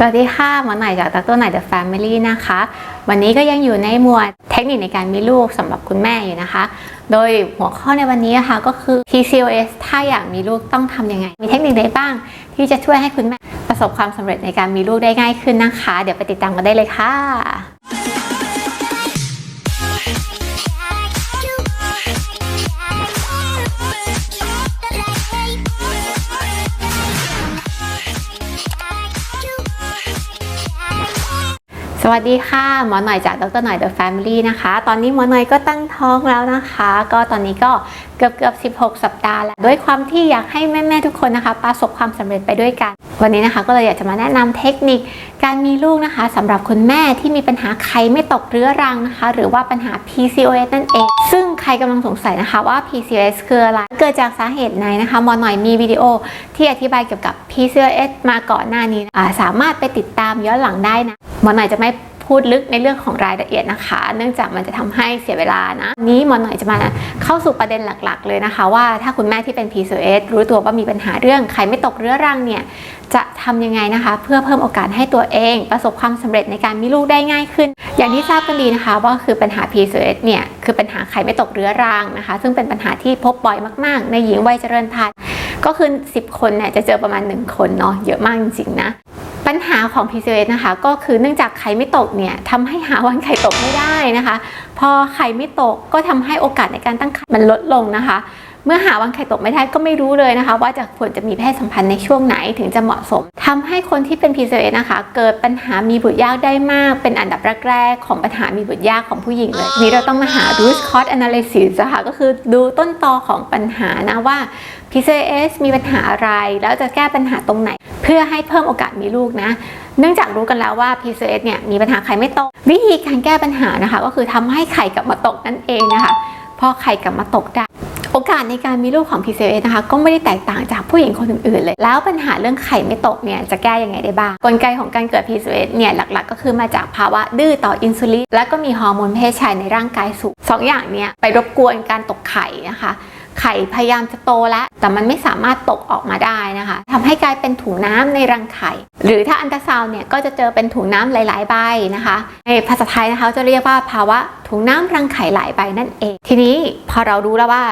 สวัสดีค่ะหมอหน่อยจากตักตัวหน่อย The Family นะคะ วันนี้ก็ยังอยู่ในหมวดเทคนิคในการมีลูกสำหรับคุณแม่อยู่นะคะ โดยหัวข้อในวันนี้นะคะก็คือ PCOS ถ้าอยากมีลูกต้องทำยังไง มีเทคนิคใดบ้าง ที่จะช่วยให้คุณแม่ประสบความสำเร็จในการมีลูกได้ง่ายขึ้นนะคะ เดี๋ยวไปติดตามกันได้เลยค่ะ วัสดีค่ะ หมอหน่อยจากดรหน่อย The Family นะคะ ตอนนี้หมอหน่อยก็ตั้งท้องแล้วนะคะ ก็ตอนนี้ก็ เกือบเกือบ16 สัปดาห์แล้วด้วยความที่อยากให้แม่ ๆ ทุกคนนะคะ ประสบความสำเร็จไปด้วยกัน วันนี้นะคะก็เลยอยากจะมาแนะนำเทคนิคการมีลูกนะคะสำหรับคุณแม่ที่มีปัญหาไข่ไม่ตกเรื้อรังนะคะ หรือว่าปัญหา PCOS นั่นเอง ซึ่งใครกำลังสงสัยนะคะว่า PCOS คืออะไร เกิดจากสาเหตุไหนนะคะมอหน่อยมีวิดีโอที่อธิบายเกี่ยวกับ PCOS มาก่อนหน้านี้สามารถไปติดตามย้อนหลังได้นะมอหน่อยจะไม่ พูดลึกในเรื่องของรายละเอียดนะคะ เนื่องจากมันจะทำให้เสียเวลานะนี้หมอหน่อยจะมาเข้าสู่ประเด็นหลักๆ เลยนะคะ ว่าถ้าคุณแม่ที่เป็น PCOS รู้ตัวว่ามีปัญหาเรื่องไข่ไม่ตกเรื้อรังเนี่ยจะทำยังไงนะคะ เพื่อเพิ่มโอกาสให้ตัวเอง ประสบความสำเร็จในการมีลูกได้ง่ายขึ้น อย่างที่ทราบกันดีนะคะว่าคือปัญหา PCOS เนี่ยคือปัญหาไข่ไม่ตกเรื้อรังนะคะ ซึ่งเป็นปัญหาที่พบบ่อยมาก ๆ ในหญิงวัยเจริญพันธุ์ก็คือ 10 คนเนี่ยจะเจอประมาณ 1 คนเนาะเยอะมากจริงๆนะ ปัญหาของ PCOS นะคะ ก็คือเนื่องจากไข่ไม่ตกเนี่ยทำให้หาวันไข่ตกไม่ได้นะคะ พอไข่ไม่ตกก็ทำให้โอกาสในการตั้งครรภ์มันลดลงนะคะ เมื่อหาวันไข่ตกไม่ได้ก็ไม่รู้เลยนะคะ ว่าจะควรจะมีเพศสัมพันธ์ในช่วงไหนถึงจะเหมาะสมทำให้คนที่เป็น PCOS นะคะ เกิดปัญหามีบุตรยากได้มาก เป็นอันดับแรกๆของปัญหามีบุตรยากของผู้หญิงเลยนี้เราต้องมาหา root cause analysis นะคะก็คือดูต้นตอของปัญหานะว่า PCOS มีปัญหาอะไร แล้วจะแก้ปัญหาตรงไหน เพื่อให้เพิ่มโอกาสมีลูกนะ เนื่องจากรู้กันแล้วว่า PCOS เนี่ยมีปัญหาไข่ไม่ตก วิธีการแก้ปัญหานะคะ ก็คือทำให้ไข่กลับมาตกนั่นเองนะคะพอไข่กลับมาตกได้โอกาสในการมีลูกของ PCOS นะคะ ก็ไม่ได้แตกต่างจากผู้หญิงคนอื่นๆเลย แล้วปัญหาเรื่องไข่ไม่ตกเนี่ยจะแก้ยังไงได้บ้าง กลไกของการเกิด PCOS เนี่ยหลักๆ ก็คือมาจากภาวะดื้อต่ออินซูลินและก็มีฮอร์โมนเพศชายในร่างกายสูงสองอย่างเนี่ยไปรบกวนการตกไข่นะคะ ไข่พยายามจะโตแล้ว แต่มันไม่สามารถตกออกมาได้นะคะทำให้กลายเป็นถุงน้ำในรังไข่ หรือถ้าอันตราซาวเนี่ยก็จะเจอเป็นถุงน้ำหลาย ๆ ใบนะคะ ในภาษาไทยนะคะจะเรียกว่าภาวะถุงน้ำรังไข่หลายใบนั่นเอง ทีนี้พอเรารู้แล้วว่า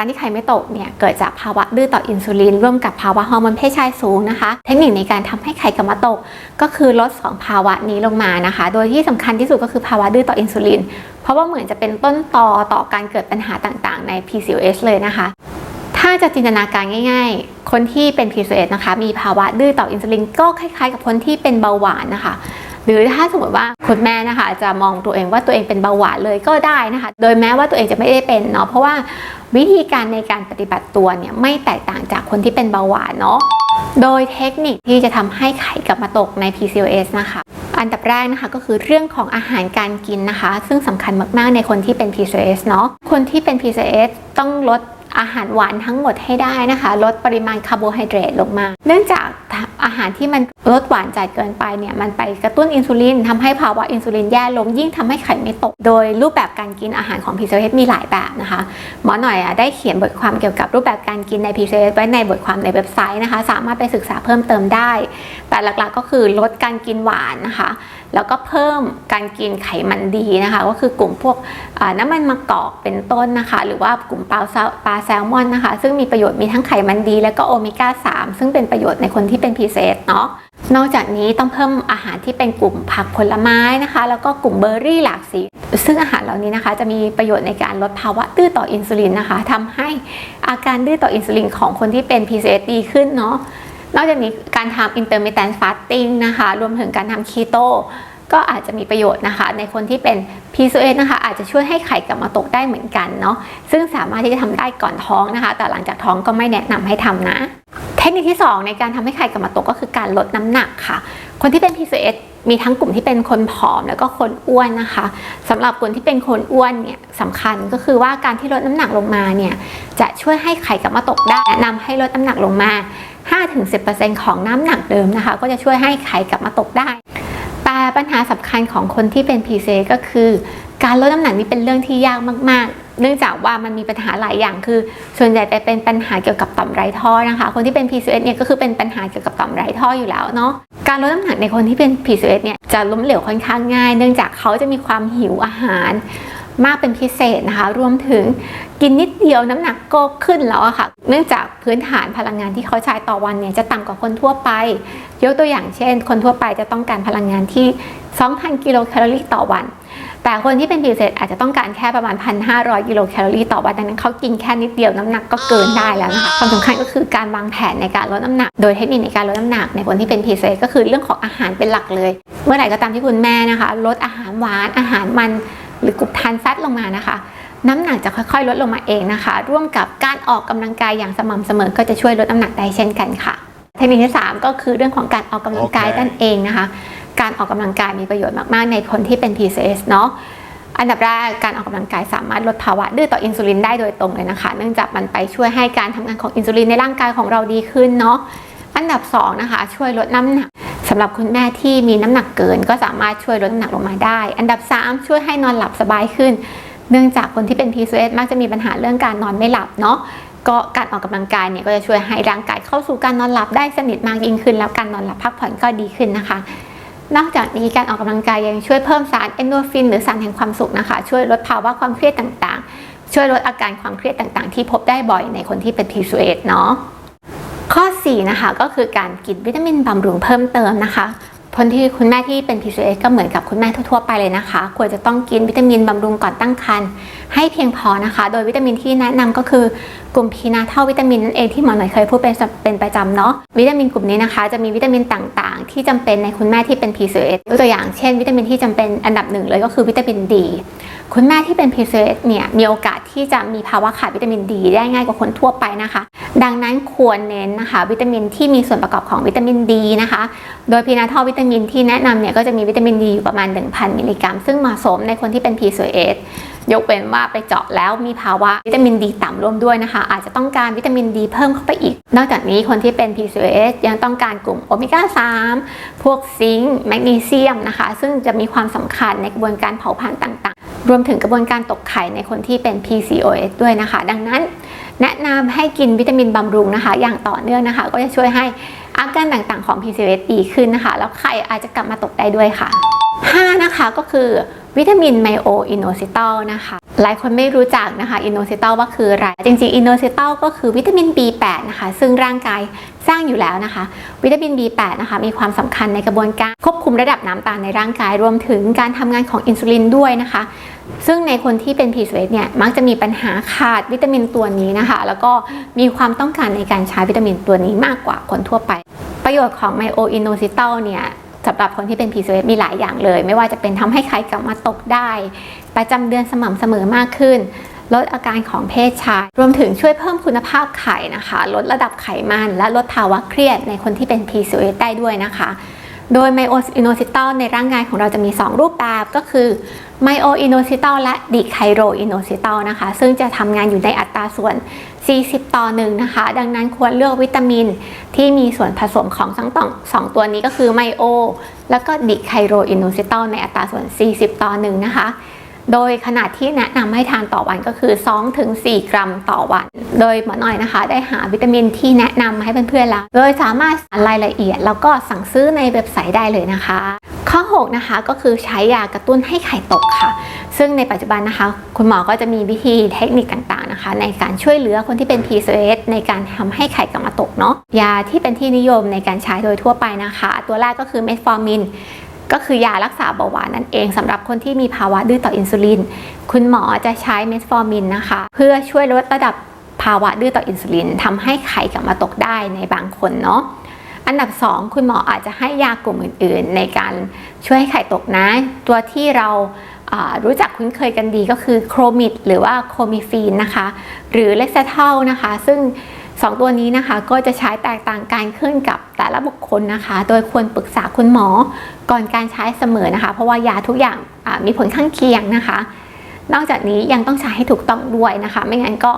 การที่ไข่ไม่ตกเนี่ยเกิดจากภาวะดื้อต่ออินซูลินร่วมกับภาวะฮอร์โมนเพศชายสูงนะคะ เทคนิคในการทำให้ไข่กลับมาตก ก็คือลดสองภาวะนี้ลงมานะคะ โดยที่สำคัญที่สุดก็คือภาวะดื้อต่ออินซูลิน เพราะว่าเหมือนจะเป็นต้นตอต่อการเกิดปัญหาต่างๆ ใน PCOS เลยนะคะถ้าจะจินตนาการง่ายๆ คนที่เป็น PCOS นะคะ มีภาวะดื้อต่ออินซูลินก็คล้ายๆ กับคนที่เป็นเบาหวานนะคะ หรือถ้าสมมติว่าคุณแม่นะคะจะมองตัวเองว่าตัวเองเป็นเบาหวานเลยก็ได้นะคะ โดยแม้ว่าตัวเองจะไม่ได้เป็นเนาะเพราะว่าวิธีการในการปฏิบัติตัวเนี่ยไม่แตกต่างจากคนที่เป็นเบาหวานเนาะโดยเทคนิคที่จะทำให้ไข่กลับมาตกใน PCOS นะคะอันดับแรกนะคะก็คือเรื่องของอาหารการกินนะคะ ซึ่งสำคัญมากๆในคนที่เป็น PCOS เนาะคนที่เป็น PCOS ต้องลด อาหารหวานทั้งหมดให้ได้นะคะ ลดปริมาณคาร์โบไฮเดรตลงมา เนื่องจากอาหารที่มันลดหวานจัดเกินไปเนี่ยมันไปกระตุ้นอินซูลินทำให้ภาวะอินซูลินแย่ลงยิ่งทำให้ไข่ไม่ตก โดยรูปแบบการกินอาหารของ PCOS มีหลายแบบนะคะหมอหน่อยอะได้เขียนบทความเกี่ยวกับรูปแบบการกินใน PCOS ไว้ในบทความในเว็บไซต์นะคะ สามารถไปศึกษาเพิ่มเติมได้ แต่หลักๆก็คือลดการกินหวานนะคะ แล้วก็เพิ่มการกินไขมันดีนะคะ ก็คือกลุ่มพวกน้ำมันมะกอกเป็นต้นนะคะ หรือว่ากลุ่มปลาปลาแซลมอนนะคะ ซึ่งมีประโยชน์มีทั้งไขมันดี และก็โอเมก้า 3 ซึ่งเป็นประโยชน์ในคนที่เป็นพีเซสเนาะนอกจากนี้ต้องเพิ่มอาหารที่เป็นกลุ่มผักผลไม้นะคะ แล้วก็กลุ่มเบอร์รี่หลากสี ซึ่งอาหารเหล่านี้นะคะ จะมีประโยชน์ในการลดภาวะดื้อต่ออินซูลินนะคะทำให้อาการดื้อต่ออินซูลินของคนที่เป็น PCOS ดีขึ้นเนาะ นอกจากนี้การทำ intermittent fasting นะคะ รวมถึงการทำ keto ก็อาจจะมีประโยชน์นะคะ ในคนที่เป็น PCOS นะคะ อาจจะช่วยให้ไข่กลับมาตกได้เหมือนกันเนาะซึ่งสามารถที่จะทำได้ก่อนท้องนะคะ แต่หลังจากท้องก็ไม่แนะนำให้ทำนะ เทคนิคที่ 2 ในการทำให้ไข่กลับมาตกก็คือการลดน้ำหนักค่ะ คนที่เป็น PCOS มีทั้งกลุ่มที่เป็นคนผอมแล้วก็คนอ้วนนะคะสำหรับคนที่เป็นคนอ้วนเนี่ยสำคัญก็คือว่าการที่ลดน้ำหนักลงมาเนี่ยจะช่วยให้ไข่กลับมาตกได้แนะนำให้ลดน้ำหนักลงมา 5-10%ของน้ำหนักเดิมนะคะ ก็จะช่วยให้ไข่กลับมาตกได้ แต่ปัญหาสำคัญของคนที่เป็น PCOS ก็คือ การลดน้ำหนักนี่เป็นเรื่องที่ยากมากๆเนื่องจากว่ามันมีปัญหาหลายอย่างคือ ส่วนใหญ่จะเป็นปัญหาเกี่ยวกับต่อมไรท่อนะคะ คนที่เป็น PCOS เนี่ยก็คือเป็นปัญหาเกี่ยวกับต่อมไรท่ออยู่แล้วเนาะ การลดน้ำหนักในคนที่เป็น PCOS เนี่ยจะล้มเหลวค่อนข้างง่าย เนื่องจากเขาจะมีความหิวอาหารมากเป็นพิเศษนะคะ รวมถึงกินนิดเดียวน้ำหนักก็ขึ้นแล้วอะค่ะ เนื่องจากพื้นฐานพลังงานที่เขาใช้ต่อวันเนี่ยจะต่ำกว่าคนทั่วไป ยกตัวอย่างเช่น คนทั่วไปจะต้องการพลังงานที่ 2,000 กิโลแคลอรี่ต่อวัน แต่คนที่เป็นพิเศษอาจจะต้องการแค่ประมาณ 1,500 กิโลแคลอรี่ต่อวันดังนั้นเขากินแค่นิดเดียวน้ำหนักก็เกินได้แล้วนะคะความสำคัญก็คือการวางแผนในการลดน้ำหนัก โดยเทคนิคในการลดน้ำหนัก ในคนที่เป็นพิเศษก็คือเรื่องของอาหารเป็นหลักเลย เมื่อไหร่ก็ตามที่คุณแม่นะคะ ลดอาหารหวานอาหารมันหรือกลุ่มทานแฟตลงมานะคะน้ำหนักจะค่อยๆ ลดลงมาเองนะคะ ร่วมกับการออกกำลังกายอย่างสม่ำเสมอก็จะช่วยลดน้ำหนักได้เช่นกันค่ะ เทคนิคที่ 3 ก็คือเรื่องของการออกกำลังกายโอเคนั่นเองนะคะ การออกกำลังกายมีประโยชน์มาก ๆ ในคนที่เป็น PCS เนาะอันดับแรกการออกกำลังกายสามารถลดภาวะดื้อต่ออินซูลินได้โดยตรงเลยนะคะ เนื่องจากมันไปช่วยให้การทำงานของอินซูลินในร่างกายของเราดีขึ้นเนาะอันดับสองนะคะช่วยลดน้ำหนักสำหรับคุณแม่ที่มีน้ำหนักเกิน ก็สามารถช่วยลดน้ำหนักลงมาได้ อันดับสามช่วยให้นอนหลับสบายขึ้น เนื่องจากคนที่เป็น PCOS มักจะมีปัญหาเรื่องการนอนไม่หลับเนาะก็การออกกำลังกายเนี่ยก็จะช่วยให้ร่างกายเข้าสู่การนอนหลับได้สนิทมากยิ่งขึ้น แล้วการนอนหลับพักผ่อนก็ดีขึ้นนะคะ นอกจากนี้การออกกำลังกายยังช่วยเพิ่มสารเอนโดรฟิน หรือสารแห่งความสุขนะคะ ช่วยลดภาวะความเครียดต่างๆ ช่วยลดอาการความเครียดต่างๆ ที่พบได้บ่อยในคนที่เป็น PCOS เนาะข้อ 4 นะคะก็คือการกินวิตามินบำรุงเพิ่มเติมนะคะ คนที่คุณแม่ที่เป็น PCOS ก็เหมือนกับคุณแม่ทั่วๆไปเลยนะคะ ควรจะต้องกินวิตามินบำรุงก่อนตั้งครรภ์ให้เพียงพอนะคะ โดยวิตามินที่แนะนำก็คือกลุ่มพีนาเท่าวิตามินนั่นเองที่หมอหน่อยเคยพูดเป็นเป็นประจำเนาะวิตามินกลุ่มนี้นะคะ จะมีวิตามินต่างๆ ที่จำเป็นในคุณแม่ที่เป็น PCOS ตัวอย่างเช่น วิตามินที่จำเป็นอันดับหนึ่งเลยก็คือวิตามินดี คุณแม่ที่เป็น PCOS เนี่ยมีโอกาสที่จะมีภาวะขาดวิตามินดี ได้ง่ายกว่าคนทั่วไปนะคะ ดังนั้นควรเน้นนะคะ วิตามินที่มีส่วนประกอบของวิตามินดีนะคะ โดยพีนาทอลวิตามินที่แนะนำเนี่ยก็จะมีวิตามินดีอยู่ประมาณ 1,000 มิลลิกรัม ซึ่งเหมาะสมในคนที่เป็น PCOS ยกเว้นว่าไปเจาะแล้วมีภาวะวิตามินดีต่ำร่วมด้วยนะคะ อาจจะต้องการวิตามินดีเพิ่มเข้าไปอีก นอกจากนี้คนที่เป็น PCOS ยังต้องการกลุ่มโอเมก้า 3 พวกซิงค์แมกนีเซียมนะคะ ซึ่งจะมีความสำคัญในกระบวนการเผาผลาญต่าง รวมถึงกระบวนการตกไข่ในคนที่เป็น PCOS ด้วยนะคะ ดังนั้นแนะนำให้กินวิตามินบำรุงนะคะ อย่างต่อเนื่องนะคะ ก็จะช่วยให้อาการต่างๆของ PCOS ดีขึ้นนะคะ แล้วไข่อาจจะกลับมาตกได้ด้วยค่ะ 5 นะคะก็คือ วิตามินไมโออินโนซิตอลนะคะ หลายคนไม่รู้จักนะคะอินโนซิตอลว่าคืออะไร จริงๆอินโนซิตอลก็คือวิตามิน B8 นะคะ ซึ่งร่างกายสร้างอยู่แล้วนะคะ วิตามิน B8 นะคะมีความสำคัญในกระบวนการควบคุมระดับน้ำตาลในร่างกาย รวมถึงการทำงานของอินซูลินด้วยนะคะ ซึ่งในคนที่เป็น PCOS เนี่ยมักจะมีปัญหาขาดวิตามินตัวนี้นะคะ แล้วก็มีความต้องการในการใช้วิตามินตัวนี้มากกว่าคนทั่วไปประโยชน์ของไมโออินโนซิตอลเนี่ย สำหรับคนที่เป็น PCOS มีหลายอย่างเลย ไม่ว่าจะเป็นทำให้ไข่กลับมาตกได้ ประจำเดือนสม่ำเสมอมากขึ้น ลดอาการของเพศชาย รวมถึงช่วยเพิ่มคุณภาพไข่นะคะ ลดระดับไขมัน และลดภาวะเครียดในคนที่เป็น PCOS ได้ด้วยนะคะ โดยไมโออินโนซิตอลในร่างกายของเราจะมี 2 รูปแบบก็คือไมโออินโนซิตอลและดิไคโรอินโนซิตอลนะคะ ซึ่งจะทำงานอยู่ในอัตราส่วน 40 ต่อ1นะคะ ดังนั้นควรเลือกวิตามินที่มีส่วนผสมของทั้งสองตัวนี้ก็คือไมโอ แล้วก็ดิไคโรอินโนซิตอลในอัตราส่วน 40 ต่อ1นะคะ โดยขนาดที่แนะนำให้ทานต่อวันก็คือ 2-4 กรัมต่อวัน โดยหมอหน่อยนะคะ ได้หาวิตามินที่แนะนำมาให้เพื่อนๆแล้ว โดยสามารถอ่านรายละเอียด แล้วก็สั่งซื้อในเว็บไซต์ได้เลยนะคะ ข้อ 6 นะคะก็คือใช้ยากระตุ้นให้ไข่ตกค่ะ ซึ่งในปัจจุบันนะคะ คุณหมอก็จะมีวิธีเทคนิคต่างๆนะคะ ในการช่วยเหลือคนที่เป็น PCOS ในการทำให้ไข่กลับมาตกเนาะยาที่เป็นที่นิยมในการใช้โดยทั่วไปนะคะ ตัวแรกก็คือเมทฟอร์มิน ก็คือยารักษาเบาหวานนั่นเองสำหรับคนที่มีภาวะดื้อต่ออินซูลิน คุณหมอจะใช้เมทฟอร์มินนะคะ เพื่อช่วยลดระดับภาวะดื้อต่ออินซูลินทำให้ไข่กลับมาตกได้ในบางคนเนาะอันดับ 2 คุณหมออาจจะให้ยากลุ่มอื่น ๆ ในการช่วยให้ไข่ตกนะ ตัวที่เรารู้จักคุ้นเคยกันดีก็คือโครมิดหรือว่าโคมิฟีนนะคะ หรือเลกเทลนะคะ ซึ่ง 2 ตัวนี้นะคะก็จะใช้แตกต่างกันขึ้นกับแต่ละบุคคลนะคะ โดยควรปรึกษาคุณหมอก่อนการใช้เสมอนะคะ เพราะว่ายาทุกอย่างมีผลข้างเคียงนะคะ นอกจากนี้ยังต้องใช้ให้ถูกต้องด้วยนะคะ ไม่งั้นก็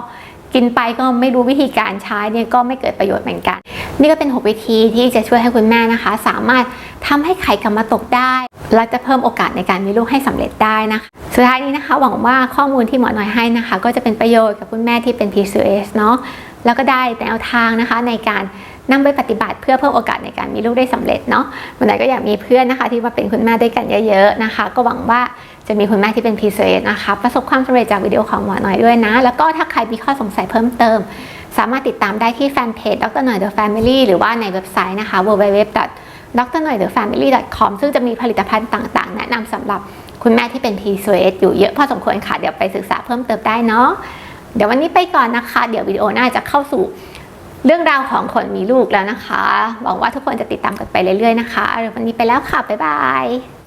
กินไปก็ไม่รู้วิธีการใช้เนี่ยก็ไม่เกิดประโยชน์เหมือนกัน นี่ก็เป็น 6 วิธีที่จะช่วยให้คุณแม่นะคะ สามารถทำให้ไข่กลับมาตกได้ และจะเพิ่มโอกาสในการมีลูกให้สำเร็จได้นะคะ สุดท้ายนี้นะคะ หวังว่าข้อมูลที่หมอหน่อยให้นะคะ ก็จะเป็นประโยชน์กับคุณแม่ที่เป็น PCOS เนาะ แล้วก็ได้แนวทางนะคะในการนำไปปฏิบัติเพื่อเพิ่มโอกาสในการมีลูกได้สำเร็จเนาะหมอหนก็อยากมีเพื่อนนะคะ ที่มาเป็นคุณแม่ด้วยกันเยอะๆนะคะ ก็หวังว่าจะมีคุณแม่ที่เป็น PCOS นะคะ ประสบความสำเร็จจากวิดีโอของหมอหน่อยด้วยนะ แล้วก็ถ้าใครมีข้อสงสัยเพิ่มเติม สามารถติดตามได้ที่แฟนเพจดรหน่อย The Family หรือว่าในเว็บไซต์นะคะ www d r หน่อย the family com ซึ่งจะมีผลิตภัณฑ์ต่างๆ แนะนำสำหรับคุณแม่ที่เป็น PCOS อยู่เยอะพอสมควรค่ะ เดี๋ยวไปศึกษาเพิ่มเติมได้เนาะ เดี๋ยววันนี้ไปก่อนนะคะ เดี๋ยววิดีโอหน้าจะเข้าสู่เรื่องราวของคนมีลูกแล้วนะคะ หวังว่าทุกคนจะติดตามกันไปเรื่อยๆนะคะวันนี้ไปแล้วค่ะ บ๊ายบาย